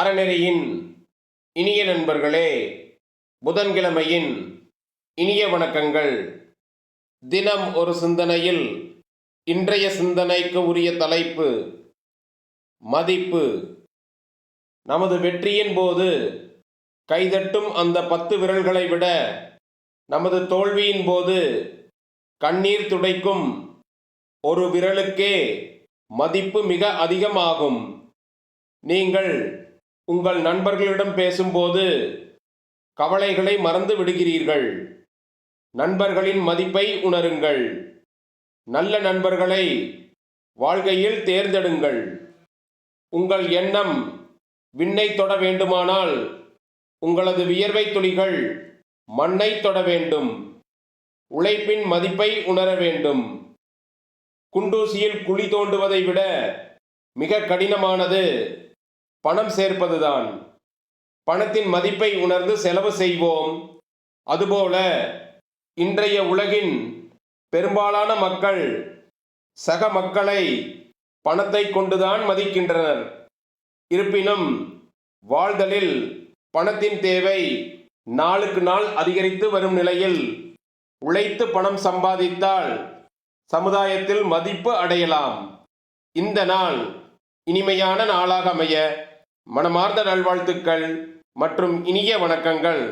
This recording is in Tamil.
அறநெறியின் இனிய நண்பர்களே புதன்கிழமையின் இனிய வணக்கங்கள். தினம் ஒரு சிந்தனையில் இன்றைய சிந்தனைக்கு உரிய தலைப்பு மதிப்பு. நமது வெற்றியின் போது கைதட்டும் அந்த பத்து விரல்களை விட நமது தோல்வியின் போது கண்ணீர் துடைக்கும் ஒரு விரலுக்கே மதிப்பு மிக அதிகமாகும். நீங்கள் உங்கள் நண்பர்களிடம் பேசும்போது கவலைகளை மறந்து விடுகிறீர்கள். நண்பர்களின் மதிப்பை உணருங்கள். நல்ல நண்பர்களை வாழ்க்கையில் தேர்ந்தெடுங்கள். உங்கள் எண்ணம் விண்ணை தொட வேண்டுமானால் உங்களது வியர்வை துளிகள் மண்ணை தொட வேண்டும். உழைப்பின் மதிப்பை உணர வேண்டும். குண்டூசியில் குழி தோண்டுவதை விட மிக கடினமானது பணம் சேர்ப்பதுதான். பணத்தின் மதிப்பை உணர்ந்து செலவு செய்வோம். அதுபோல இன்றைய உலகின் பெரும்பாலான மக்கள் சக மக்களை பணத்தை கொண்டுதான் மதிக்கின்றனர். இருப்பினும் வாழ்தலில் பணத்தின் தேவை நாளுக்கு நாள் அதிகரித்து வரும் நிலையில் உழைத்து பணம் சம்பாதித்தால் சமுதாயத்தில் மதிப்பு அடையலாம். இந்த நாள் இனிமையான நாளாக அமைய மனமார்ந்த நல்வாழ்த்துக்கள் மற்றும் இனிய வணக்கங்கள்.